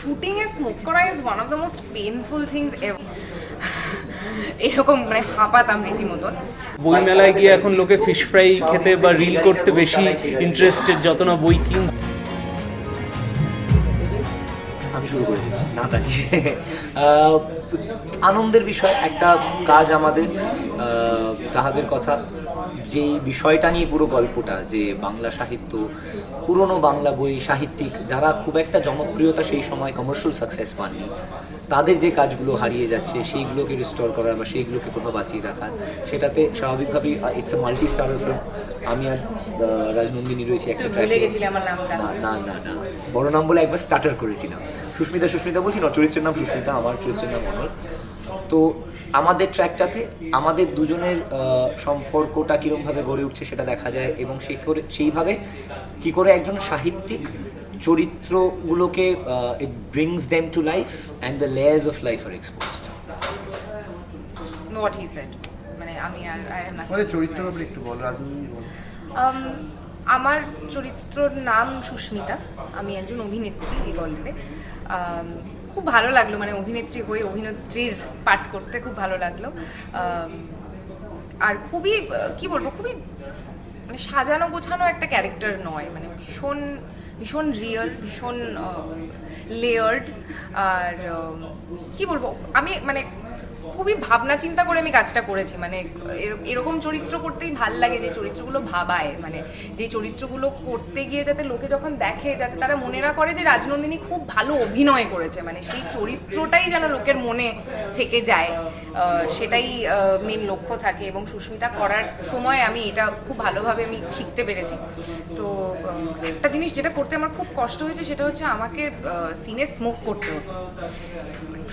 Shooting এ smoke করা is one of the most painful things ever এরকম মানে হাঁপাতাম রীতিমতন। বইমেলায় গিয়ে এখন লোকে ফিশ ফ্রাই খেতে বা রিল করতে বেশি ইন্টারেস্টেড যত না বই কিন আমি শুরু করে দিচ্ছি না তাকে। আনন্দের বিষয় একটা কাজ আমাদের তাহাদের কথা। যেই বিষয়টা নিয়ে পুরো গল্পটা যে বাংলা সাহিত্য পুরনো বাংলা বই সাহিত্যিক যারা খুব একটা জনপ্রিয়তা সেই সময় কমার্শিয়াল সাকসেস পাননি তাদের যে কাজগুলো হারিয়ে যাচ্ছে সেইগুলোকে রিস্টোর করার বা সেইগুলোকে কোথাও বাঁচিয়ে রাখার সেটাতে স্বাভাবিকভাবেই it's a multi starrer film আমি আর রাজনন্দিনী রয়েছি একটা না না না বড় নাম বলে একবার স্টার্টার করেছিলাম। সুস্মিতা সুস্মিতা বলছি না চরিত্রের নাম সুস্মিতা আমার চরিত্রের নাম অনল। তো আমাদের ট্র্যাকটাতে আমাদের দুজনের সম্পর্কটা কীরমভাবে গড়ে উঠছে সেটা দেখা যায় এবং সেই করে সেইভাবে কী করে একজন সাহিত্যিক চরিত্রগুলোকে it brings them to life and the layers of life R exposed what he said মানে আমি আর আই ব্যাপারে একটু বল। Um, আমার চরিত্রর নাম সুস্মিতা। আমি একজন অভিনেত্রী এই গল্পে। Um, খুব ভালো লাগল মানে অভিনেত্রী হয়ে অভিনেত্রীর পাঠ করতে খুব ভালো লাগল। আর খুবই কি বলব, খুবই মানে সাজানো গোছানো একটা ক্যারেক্টার নয় মানে ভীষণ ভীষণ রিয়েল ভীষণ লেয়ার্ড আর কি বলব, আমি মানে খুবই ভাবনা চিন্তা করে আমি কাজটা করেছি। মানে এর- এরকম চরিত্র করতেই ভালো লাগে যে চরিত্রগুলো ভাবায়। মানে যে চরিত্রগুলো করতে গিয়ে যাতে লোকে যখন দেখে, যাতে তারা মনে না করে যে রাজনন্দিনী খুব ভালো অভিনয় করেছে। মানে সেই চরিত্রটাই যেন লোকের মনে থেকে যায়। সেটাই মেন লক্ষ্য থাকে এবং সুস্মিতা করার সময় আমি এটা খুব ভালোভাবে আমি শিখতে পেরেছি। তো একটা জিনিস যেটা করতে আমার খুব কষ্ট হয়েছে সেটা হচ্ছে আমাকে সিনে স্মোক করতে হতো।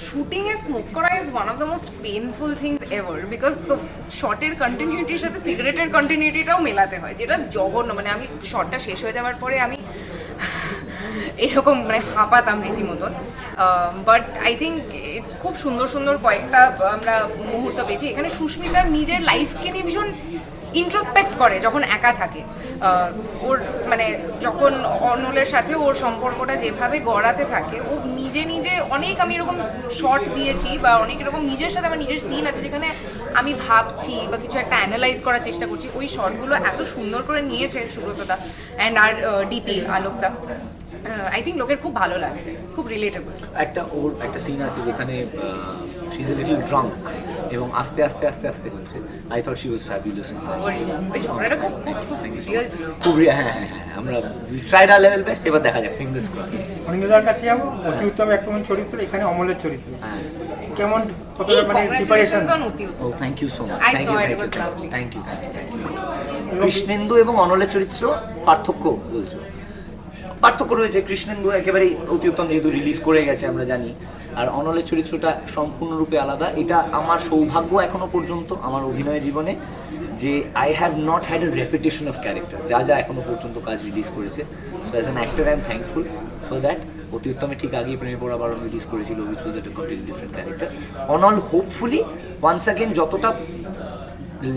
শুটিং এ স্মোক করা is one of the most painful things ever because তো শর্টের কন্টিনিউটির সাথে সিগারেটের কন্টিনিউটিটাও মেলাতে হয়, যেটা জঘন্য। মানে আমি শর্টটা শেষ হয়ে যাওয়ার পরে আমি এরকম মানে হাঁপাতাম রীতিমতন। বাট আই থিঙ্ক খুব সুন্দর সুন্দর কয়েকটা আমরা মুহূর্ত পেয়েছি। এখানে সুস্মিতা নিজের লাইফকে নিয়ে ভীষণ ইন্ট্রোস্পেক্ট করে যখন একা থাকে। ওর মানে যখন অনলের সাথে ওর সম্পর্কটা যেভাবে গড়াতে থাকে, ও নিজে নিজে অনেক আমি এরকম শর্ট দিয়েছি বা অনেক এরকম নিজের সাথে আমার নিজের সিন আছে যেখানে আমি ভাবছি বা কিছু একটা অ্যানালাইজ করার চেষ্টা করছি, ওই শর্টগুলো এত সুন্দর করে নিয়েছে সুব্রতদা অ্যান্ড আর ডিপি আলোকদা। আই থিঙ্ক লোকের খুব ভালো লাগবে, খুব রিলেটেবল একটা ওর একটা সিন আছে যেখানে এবং আস্তে আস্তে আস্তে আস্তে হচ্ছে I thought she was fabulous খুব রি- হ্যাঁ হ্যাঁ হ্যাঁ আমরা ট্রাইড আর লেভেল বেস্ট এবার দেখা যাক ফিঙ্গার্স ক্রস অনিন্দার কাছে যাব অতি উত্তম একটা চরিত্র এখানে অমলের চরিত্র। হ্যাঁ। কেমন কতটা মানে preparation O thank you so much thank you. Thank you thank you Krishnendu এবং অনলের চরিত্র পার্থক্য বলছো? পার্থক্য রয়েছে। কৃষ্ণেন্দু একেবারেই অতি উত্তম, যেহেতু রিলিজ করে গেছে, আমরা জানি। আর অনলের চরিত্রটা সম্পূর্ণরূপে আলাদা। এটা আমার সৌভাগ্য এখনও পর্যন্ত, আমার অভিনয় জীবনে, যে I have not had a reputation of character যা যা এখনও পর্যন্ত কাজ রিলিজ করেছে। So as an actor I am thankful for that অতি উত্তমে ঠিক আগেই প্রেমে পড়া বারণ রিলিজ করেছিল উইচ ওয়াজ একটা completely different character Anol hopefully once again যতটা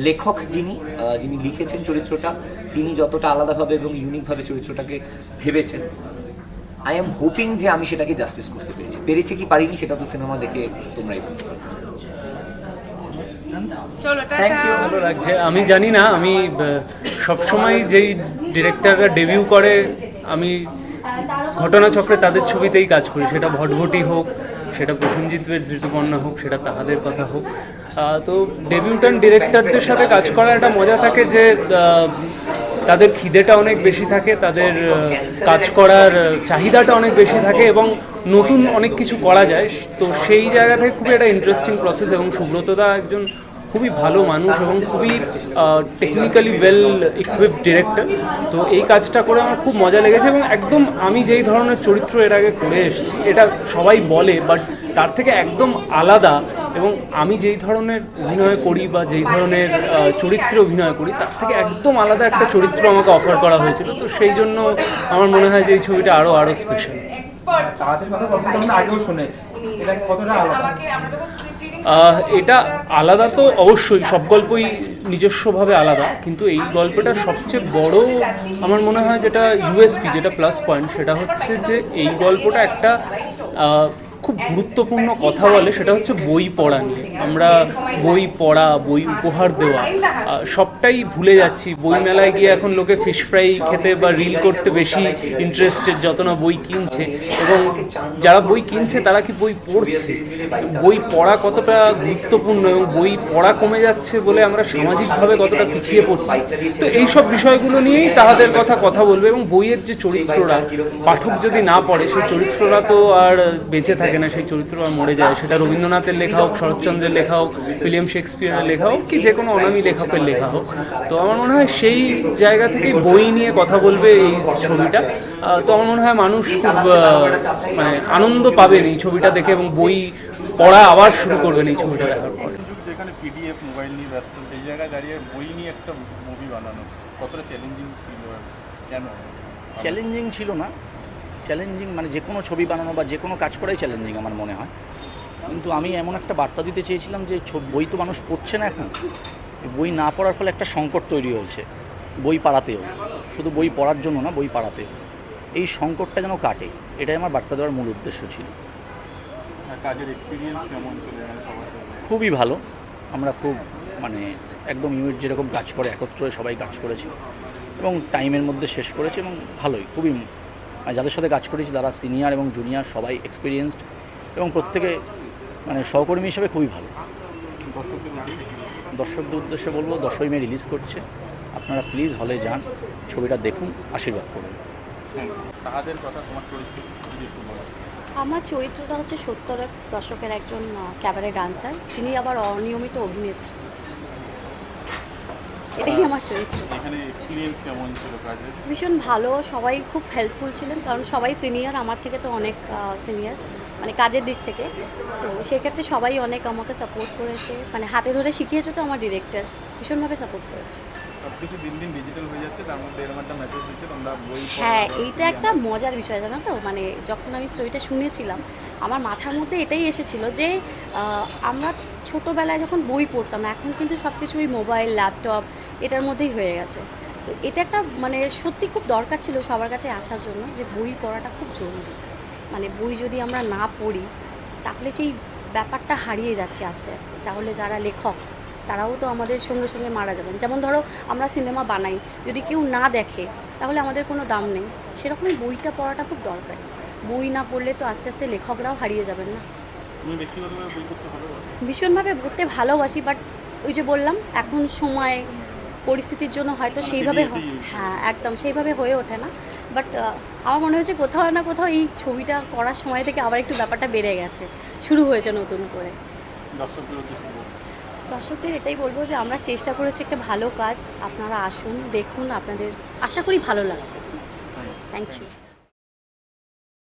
লেখক যিনি যিনি লিখেছেন চরিত্রটা তিনি যতটা আলাদাভাবে এবং ইউনিকভাবে চরিত্রটাকে ভেবেছেন আই এম হোপিং যে আমি সেটাকে জাস্টিস করতে পেরেছি। পেরেছি কি পারিনি সেটা তো সিনেমা দেখে তোমরাই বলতে পারবে ভালো লাগছে। আমি জানি না আমি সবসময় যেই ডিরেক্টররা ডেবিউ করে আমি ঘটনাচক্রে তাদের ছবিতেই কাজ করি। সেটা ভটভটি হোক সেটা প্রসেনজিৎ বেদ ঋতুপর্ণা হোক সেটা তাহাদের কথা হোক। তো ডেবিউটান ডিরেক্টরদের সাথে কাজ করার একটা মজা থাকে যে তাদের খিদেটা অনেক বেশি থাকে, তাদের কাজ করার চাহিদাটা অনেক বেশি থাকে এবং নতুন অনেক কিছু করা যায়। তো সেই জায়গা থেকে খুবই একটা ইন্টারেস্টিং প্রসেস এবং সুব্রতদা একজন খুবই ভালো মানুষ এবং খুবই টেকনিক্যালি ওয়েল ইকুইপ ডিরেক্টর তো এই কাজটা করে আমার খুব মজা লেগেছে এবং একদম আমি যেই ধরনের চরিত্র এর আগে করে এসেছি, এটা সবাই বলে বাট তার থেকে একদম আলাদা এবং আমি যেই ধরনের অভিনয় করি বা যেই ধরনের চরিত্রে অভিনয় করি তার থেকে একদম আলাদা একটা চরিত্র আমাকে অফার করা হয়েছিল। তো সেই জন্য আমার মনে হয় যে এই ছবিটা আরও আরও স্পেশাল গল্পটা এটা আলাদা? তো অবশ্যই সব গল্পই নিজস্বভাবে আলাদা কিন্তু এই গল্পটার সবচেয়ে বড় আমার মনে হয় যেটা ইউএসপি যেটা প্লাস পয়েন্ট সেটা হচ্ছে যে এই গল্পটা একটা খুব গুরুত্বপূর্ণ কথা বলে, সেটা হচ্ছে বই পড়া নিয়ে আমরা বই পড়া, বই উপহার দেওয়া সবটাই ভুলে যাচ্ছি। বই মেলায় গিয়ে এখন লোকে ফিশ ফ্রাই খেতে বা রিল করতে বেশি ইন্টারেস্টেড যত না বই কিনছে। এবং যারা বই কিনছে, তারা কি বই পড়ছে? বই পড়া কতটা গুরুত্বপূর্ণ এবং বই পড়া কমে যাচ্ছে বলে আমরা সামাজিকভাবে কতটা পিছিয়ে পড়ছি? তো এই সব বিষয়গুলো নিয়েই তাহাদের কথা কথা বলবে এবং বইয়ের যে চরিত্ররা, পাঠক যদি না পড়ে, সেই চরিত্ররা তো আর বেঁচে থাকে না সেই চরিত্র আর মরে যায়। সেটা রবীন্দ্রনাথের লেখা হোক শরৎচন্দ্রের লেখা হোক উইলিয়াম শেক্সপিয়ারের লেখা হোক কি যে কোনো অনামী লেখকের লেখা হোক। তো আমার মনে হয় সেই জায়গা থেকে বই নিয়ে কথা বলবে এই ছবিটা। তো আমার মনে হয় মানুষ খুব মানে আনন্দ পাবেন এই ছবিটা দেখে এবং বই পড়া আবার শুরু করবেন এই ছবিটা দেখার পর। যেখানে পিডিএফ মোবাইল নিয়ে ব্যস্ত সেই জায়গায় দাঁড়িয়ে বই নিয়ে একটা মুভি বানানো কতটা চ্যালেঞ্জিং ছিল কেন? চ্যালেঞ্জিং ছিল না চ্যালেঞ্জিং মানে যে কোনো ছবি বানানো বা যে কোনো কাজ করাই চ্যালেঞ্জিং আমার মনে হয়। কিন্তু আমি এমন একটা বার্তা দিতে চেয়েছিলাম যে ছ- বই তো মানুষ পড়ছে না এখন। বই না পড়ার ফলে একটা সংকট তৈরি হয়েছে। বই পাড়াতেও। শুধু বই পড়ার জন্য না বই পাড়াতেও। এই সংকটটা যেন কাটে এটাই আমার বার্তা দেওয়ার মূল উদ্দেশ্য ছিল। কাজের এক্সপিরিয়েন্স কেমন? খুবই ভালো। আমরা খুব মানে একদম ইউনিট যেরকম কাজ করে একত্র হয়ে সবাই কাজ করেছি। এবং টাইমের মধ্যে শেষ করেছি এবং ভালোই খুবই যাদের সাথে কাজ করেছি তারা সিনিয়র এবং জুনিয়র সবাই এক্সপিরিয়েন্সড এবং প্রত্যেকে মানে সহকর্মী হিসেবে খুবই ভালো। দর্শকদের উদ্দেশ্যে বলব দশই মে রিলিজ করছে। আপনারা প্লিজ হলে যান ছবিটা দেখুন আশীর্বাদ করুন। আমার চরিত্রটা হচ্ছে সত্তর দশকের একজন ক্যাবারে ডান্সার যিনি আবার অনিয়মিত অভিনেত্রী। এটাই আমার চরিত্র। এখানে এক্সপিরিয়েন্স কেমন ছিল কাজের? ভীষণ ভালো সবাই খুব হেল্পফুল ছিলেন কারণ সবাই সিনিয়র আমার থেকে তো অনেক সিনিয়র মানে কাজের দিক থেকে। তো সেক্ষেত্রে সবাই অনেক আমাকে সাপোর্ট করেছে মানে হাতে ধরে শিখিয়েছে তো আমার ডিরেক্টর ভীষণভাবে সাপোর্ট করেছে। সব দিন দিন ডিজিটাল হয়ে যাচ্ছে তার মধ্যে এরকম একটা মেসেজ দিচ্ছে তোমরা বই হ্যাঁ এইটা একটা মজার বিষয় জানো তো? মানে যখন আমি স্টোরিটা শুনেছিলাম আমার মাথার মধ্যে এটাই এসেছিল যে আমরা ছোটোবেলায় যখন বই পড়তাম, এখন কিন্তু সব কিছুই মোবাইল, ল্যাপটপ এটার মধ্যেই হয়ে গেছে। তো এটা একটা মানে সত্যি খুব দরকার ছিল সবার কাছে আসার জন্য যে বই পড়াটা খুব জরুরি। মানে বই যদি আমরা না পড়ি, তাহলে সেই ব্যাপারটা হারিয়ে যাচ্ছে আস্তে আস্তে। তাহলে যারা লেখক, তারাও তো আমাদের সঙ্গে সঙ্গে মারা যাবেন। যেমন ধরো আমরা সিনেমা বানাই, যদি কেউ না দেখে, তাহলে আমাদের কোনো দাম নেই। সেরকমই বইটা পড়াটা খুব দরকারি। বই না পড়লে তো আস্তে আস্তে লেখকরাও হারিয়ে যাবেন না। ভীষণভাবে পড়তে ভালোবাসি বাট ওই যে বললাম এখন সময় পরিস্থিতির জন্য হয়তো সেইভাবে হ্যাঁ একদম সেইভাবে হয়ে ওঠে না। বাট আমার মনে হচ্ছে কোথাও না কোথাও এই ছবিটা করার সময় থেকে আবার একটু ব্যাপারটা বেড়ে গেছে। শুরু হয়েছে নতুন করে। দর্শকদের এটাই বলব যে আমরা চেষ্টা করেছি একটা ভালো কাজ। আপনারা আসুন দেখুন আপনাদের আশা করি ভালো লাগবে। Thank you